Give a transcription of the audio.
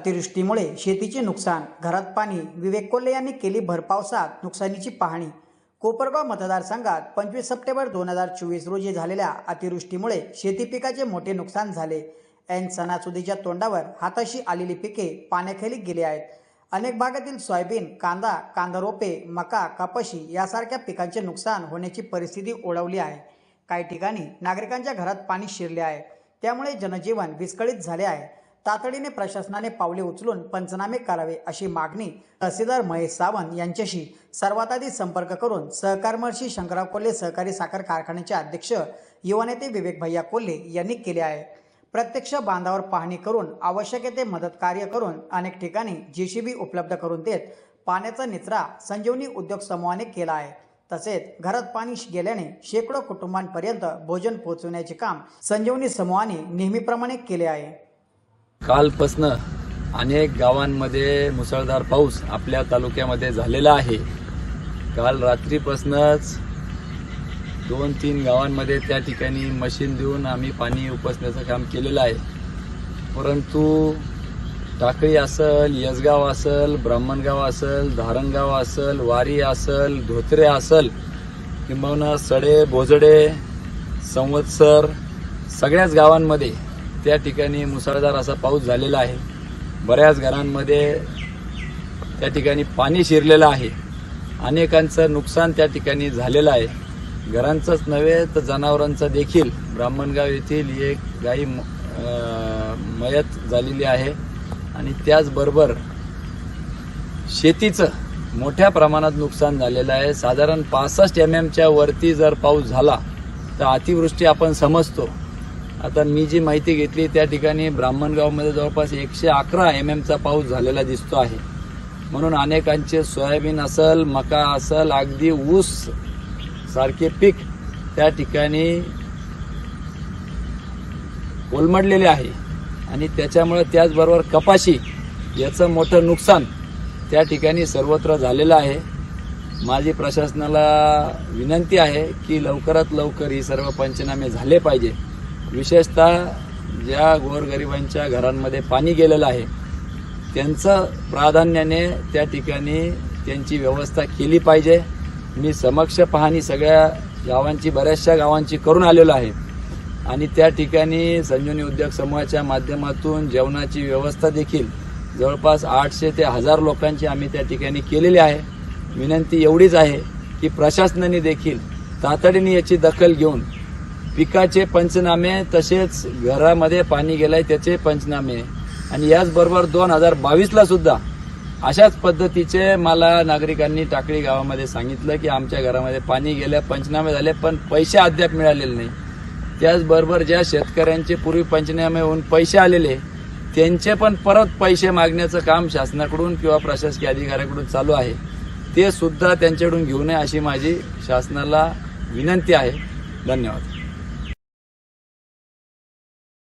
अतिवृष्टीमुळे शेतीचे नुकसान घरात पाणी विवेक कोल्हे यांनी केली भरपावसात नुकसानीची पाहणी. कोपरगाव मतदारसंघात पंचवीस सप्टेंबर दोन हजार चोवीस रोजी झालेल्या अतिवृष्टीमुळे शेती पिकाचे मोठे नुकसान झाले. ऐन सणासुदीच्या तोंडावर हाताशी आलेली पिके पाण्याखाली गेली आहेत. अनेक भागातील सोयाबीन कांदा कांदा रोपे मका कपाशी यासारख्या पिकांचे नुकसान होण्याची परिस्थिती ओढवली आहे. काही ठिकाणी नागरिकांच्या घरात पाणी शिरले आहे. त्यामुळे जनजीवन विस्कळीत झाले आहे. तातडीने प्रशासनाने पावले उचलून पंचनामे करावे अशी मागणी तहसीलदार महेश सावंत यांच्याशी सर्वात आधी संपर्क करून सहकारमर्शी शंकरराव कोल्हे सहकारी साखर कारखान्याचे अध्यक्ष युवा नेते विवेक भैया कोल्हे यांनी केले आहे. प्रत्यक्ष बांधावर पाहणी करून आवश्यक ते मदत कार्य करून अनेक ठिकाणी जेसीबी उपलब्ध करून देत पाण्याचा निचरा संजीवनी उद्योग समूहाने केला आहे. तसेच घरात पाणी गेल्याने शेकडो कुटुंबांपर्यंत भोजन पोहोचवण्याचे काम संजीवनी समूहाने नेहमीप्रमाणे केले आहे. कालपासनं अनेक गावांमध्ये मुसळधार पाऊस आपल्या तालुक्यामध्ये झालेला आहे. काल रात्रीपासूनच दोन तीन गावांमध्ये त्या ठिकाणी मशीन देऊन आम्ही पाणी उपसण्याचं काम केलेलं आहे. परंतु टाकळी असल यसगाव असल ब्राह्मणगाव असल धारणगाव असल वारी असल धोत्रे असल किंबहुना सडे भोजडे संवत्सर सगळ्याच गावांमध्ये त्या ठिकाणी मुसळधार असा पाऊस झालेला आहे. बऱ्याच घरांमध्ये त्या ठिकाणी पाणी शिरलेलं आहे. अनेकांचं नुकसान त्या ठिकाणी झालेलं आहे. घरांचंच नव्हे तर जनावरांचं देखील. ब्राह्मणगाव येथील एक गाई म- मयत झालेली आहे. आणि त्याचबरोबर शेतीचं मोठ्या प्रमाणात नुकसान झालेलं आहे. साधारण पासष्ट एम एमच्या वरती जर पाऊस झाला तर अतिवृष्टी आपण समजतो. आता मी जी माहिती घेतली त्या ठिकाणी ब्राह्मणगावमध्ये जवळपास एकशे अकरा एम एमचा पाऊस झालेला दिसतो आहे. म्हणून अनेकांचे सोयाबीन असल मका असल अगदी ऊस सारखे पीक त्या ठिकाणी कोलमडलेले आहे. आणि त्याच्यामुळे त्याचबरोबर कपाशी याचं मोठं नुकसान त्या ठिकाणी सर्वत्र झालेलं आहे. माझी प्रशासनाला विनंती आहे की लवकरात लवकर ही सर्व पंचनामे झाले पाहिजे. विशेषतः ज्या गोरगरिबांच्या घरांमध्ये पाणी गेलेलं आहे त्यांचं प्राधान्याने त्या ठिकाणी त्यांची व्यवस्था केली पाहिजे. मी समक्ष पाहणी सगळ्या गावांची बऱ्याचशा गावांची करून आलेलो आहे. आणि त्या ठिकाणी संजीवनी उद्योग समूहाच्या माध्यमातून जेवणाची व्यवस्था देखील जवळपास आठशे ते हजार लोकांची आम्ही त्या ठिकाणी केलेली आहे. विनंती एवढीच आहे की प्रशासनाने देखील तातडीने याची दखल घेऊन पिकाचे पंचनामे तसेच घरामध्ये पाणी गेलंय त्याचे पंचनामे. आणि याचबरोबर दोन हजार बावीसला सुद्धा अशाच पद्धतीचे मला नागरिकांनी टाकळी गावामध्ये सांगितलं की आमच्या घरामध्ये पाणी गेल्या पंचनामे झाले पण पैसे अद्याप मिळालेले नाही. त्याचबरोबर ज्या शेतकऱ्यांचे पूर्वी पंचनामे होऊन पैसे आलेले त्यांचे पण परत पैसे मागण्याचं काम शासनाकडून किंवा प्रशासकीय अधिकाऱ्याकडून चालू आहे. ते सुद्धा त्यांच्याकडून घेऊ नये अशी माझी शासनाला विनंती आहे. धन्यवाद.